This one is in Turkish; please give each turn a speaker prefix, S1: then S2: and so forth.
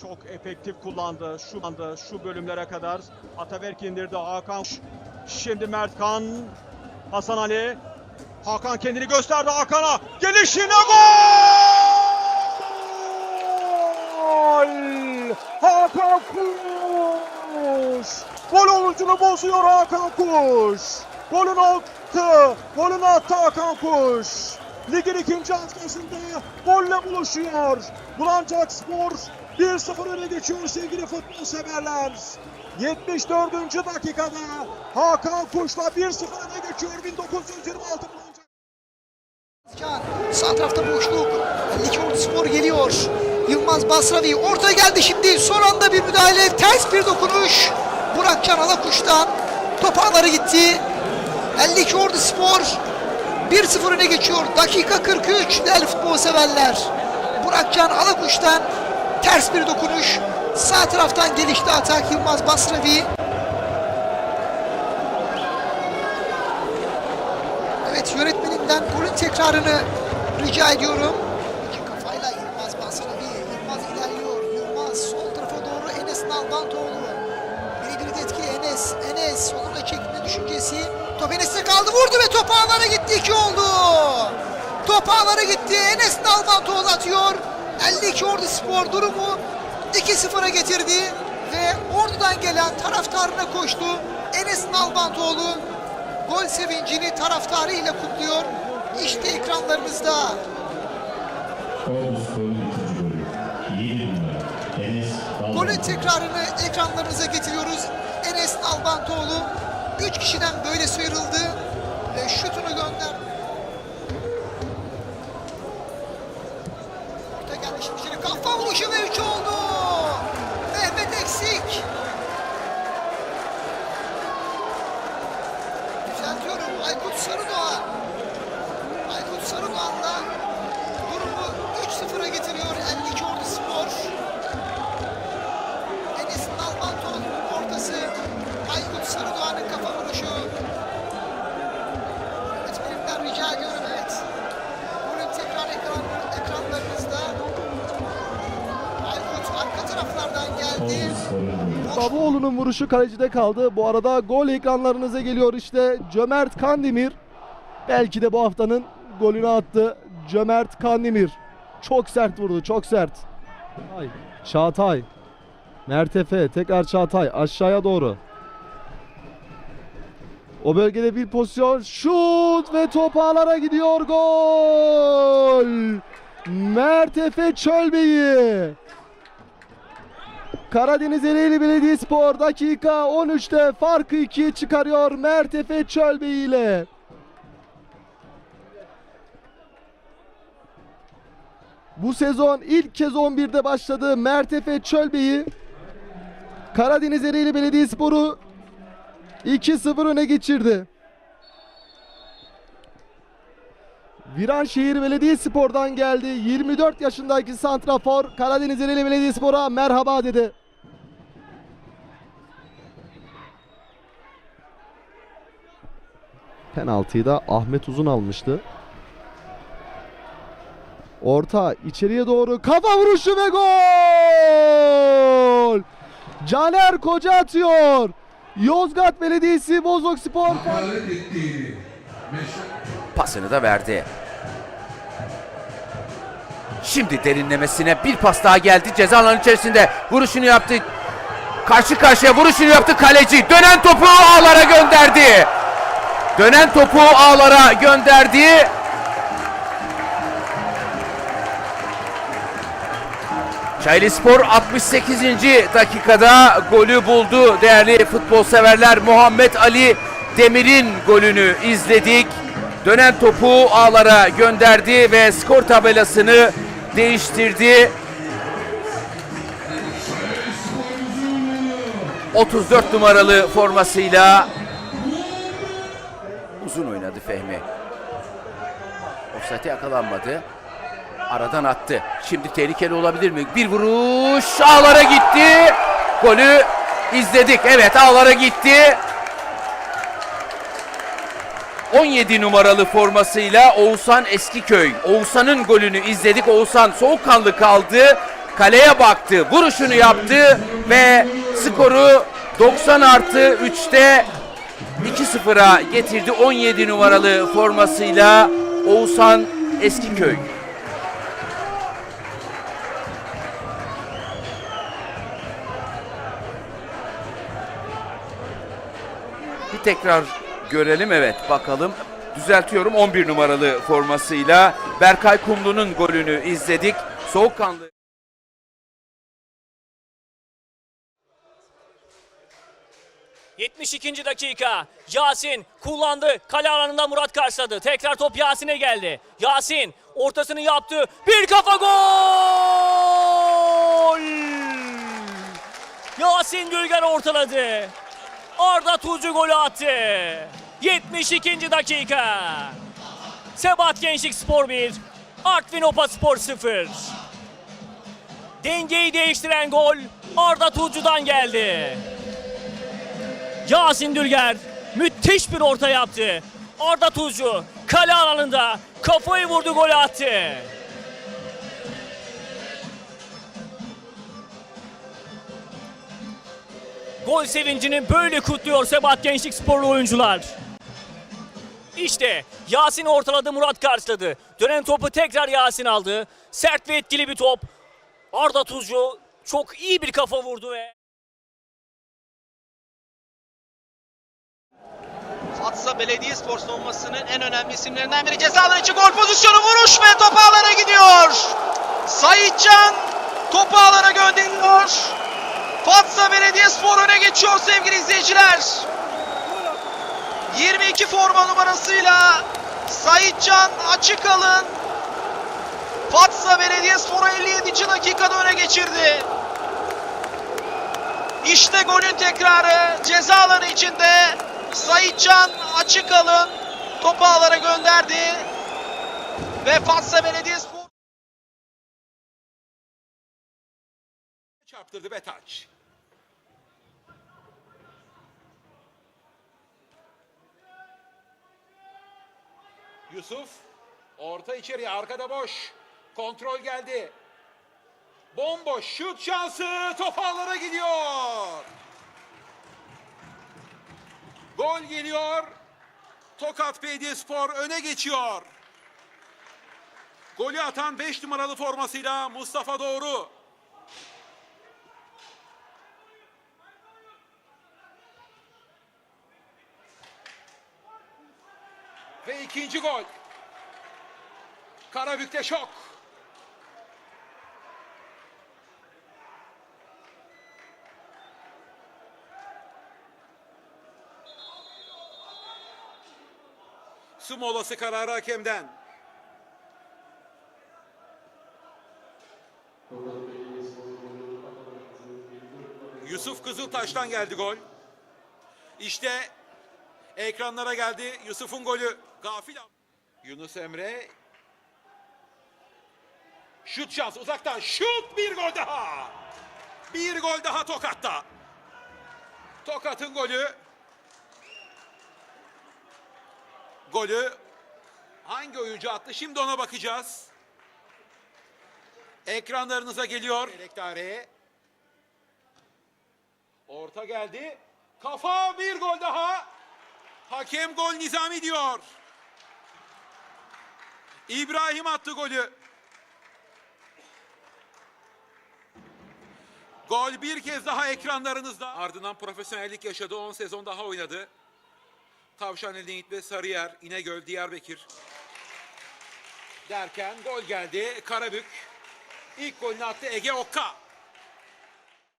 S1: Çok efektif kullandı şu anda şu bölümlere kadar. Ataberk indirdi Hakan. Şimdi Mert Kan. Hasan Ali. Hakan kendini gösterdi Hakan'a. Gelişine gol! Hakan Kuş! Gol olucunu bozuyor Hakan Kuş. Golün attı. Golün attı Hakan Kuş. Ligin ikinci haftasında golle buluşuyor. Bulancak Spor 1-0 öne geçiyor sevgili futbol severler. 74. dakikada Hakan Kuş'la 1-0 öne geçiyor 1926 Bulancak.
S2: Sağ tarafta boşluk. Likordu Spor geliyor. Yılmaz Basravi ortaya geldi şimdi. Son anda bir müdahale. Ters bir dokunuş. Burak Can Alakuş'tan. Top ağları gitti. Likordu Spor 1-0 öne geçiyor. Dakika 43 değerli futbol severler. Burak Can Alakuş'tan ters bir dokunuş. Sağ taraftan gelişti atak Yılmaz Basravi. Evet yönetmenimden golün tekrarını rica ediyorum. İki kafayla Yılmaz Basravi. Yılmaz ilerliyor. Yılmaz sol tarafa doğru Enes Nalbantoğlu. Birebir de etkili Enes. Enes soluna çekme düşüncesi. Top Enes'te kaldı vurdu ve top ağlara gitti. İki oldu. Top ağlara gitti. Enes Nalbantoğlu atıyor. 52 Ordu Spor durumu 2-0'a getirdi. Ve Ordu'dan gelen taraftarına koştu. Enes Nalbantoğlu gol sevincini taraftarıyla kutluyor. İşte ekranlarınızda.
S3: Ordu Spor'un ikinci golü. 7 numara Enes Dalman.
S2: Golün tekrarını ekranlarınıza getiriyoruz. Enes Nalbantoğlu 3 kişiden böyle sıyrıldı şutunu gönderdi.
S3: Golü.
S4: Babaoğlu'nun vuruşu kalecide kaldı. Bu arada gol ekranlarınıza geliyor işte Cömert Kandemir. Belki de bu haftanın golünü attı Cömert Kandemir. Çok sert vurdu, çok sert. Çağatay, Çağatay. Mert Efe, tekrar Çağatay aşağıya doğru. O bölgede bir pozisyon, şut ve top ağlara gidiyor gol. Mert Efe Çölbeyi. Karadeniz Ereğli Belediyespor dakika 13'te farkı 2'ye çıkarıyor Mert Efe ile. Bu sezon ilk kez 11'de başladı Mert Efe Çölbeyi. Karadeniz Ereğli Belediyespor'u 2-0 öne geçirdi. Viranşehir Belediyespor'dan geldi. 24 yaşındaki santrafor Karadeniz Ereğli Belediyespor'a merhaba dedi. Penaltıyı da Ahmet Uzun almıştı. Orta içeriye doğru kafa vuruşu ve gol! Caner Koca atıyor. Yozgat Belediyesi Bozok Spor
S5: Pasını da verdi. Şimdi derinlemesine bir pas daha geldi. Ceza alanı içerisinde vuruşunu yaptı. Karşı karşıya vuruşunu yaptı kaleci. Dönen topu ağlara gönderdi. Dönen topu ağlara gönderdi. Çayeli Spor 68. dakikada golü buldu değerli futbol severler. Muhammed Ali Demir'in golünü izledik. Dönen topu ağlara gönderdi ve skor tabelasını değiştirdi. 34 numaralı formasıyla uzun oynadı Fehmi. Offside yakalanmadı. Aradan attı. Şimdi tehlikeli olabilir mi? Bir vuruş ağlara gitti. Golü izledik. Evet ağlara gitti. 17 numaralı formasıyla Oğuzhan Eskiköy. Oğuzhan'ın golünü izledik. Oğuzhan soğukkanlı kaldı. kaleye baktı, vuruşunu yaptı ve skoru 90 artı 3'te 2-0'a getirdi 17 numaralı formasıyla Oğuzhan Eskiköy. Bir tekrar görelim evet bakalım. Düzeltiyorum 11 numaralı formasıyla Berkay Kumlu'nun golünü izledik. Soğukkanlı
S6: ...72. dakika. Yasin kullandı. Kale alanında Murat karşıladı. Tekrar top Yasin'e geldi. Yasin ortasını yaptı. Bir kafa gol! Yasin Gülger ortaladı. Arda Tuğcu golü attı. 72. dakika. Sebat Gençlik Spor 1, Artvin Opa Spor 0. Dengeyi değiştiren gol Arda Tuğcu'dan geldi. Yasin Dülger müthiş bir orta yaptı. Arda Tuzcu kale alanında kafayı vurdu golü attı. Gol sevincini böyle kutluyor Sebat Gençlik Sporlu oyuncular. İşte Yasin ortaladı Murat karşıladı. Dönen topu tekrar Yasin aldı. Sert ve etkili bir top. Arda Tuzcu çok iyi bir kafa vurdu ve...
S7: Fatsa Belediyespor savunmasının en önemli isimlerinden biri ceza alanı içi gol pozisyonu vuruş ve topu alana gidiyor. Saitcan topu alana gönderiyor. Fatsa Belediyespor öne geçiyor sevgili izleyiciler. 22 forma numarasıyla Saitcan açık alın. Fatsa Belediyespor'u 57. dakikada öne geçirdi. İşte golün tekrarı ceza alanı içinde Saitcan açık alın topu ağlara gönderdi ve Fatsa Belediyespor
S8: çarptırdı ve taç. Yusuf orta içeriye arkada boş. Kontrol geldi. Bomboş şut şansı top gidiyor. Gol geliyor. Tokat Belediyespor öne geçiyor. Golü atan 5 numaralı formasıyla Mustafa Doğru. Ve ikinci gol. Karabük'te şok. Su molası kararı hakemden. Yusuf Kızıltaş'tan geldi gol. İşte ekranlara geldi Yusuf'un golü. Gafil. Yunus Emre. Şut şansı uzaktan. Şut bir gol daha. Bir gol daha Tokat'ta. Tokat'ın golü. Golü hangi oyuncu attı? Şimdi ona bakacağız. Ekranlarınıza geliyor. Elektareye. Orta geldi. Kafa bir gol daha. Hakem gol Nizami diyor. İbrahim attı golü. Gol bir kez daha ekranlarınızda. Ardından profesyonellik yaşadı. 10 sezon daha oynadı. Tavşaneli Denit ve Sarıyer, İnegöl, Diyarbakır. Derken gol geldi. Karabük. İlk golünü attı Ege Okka.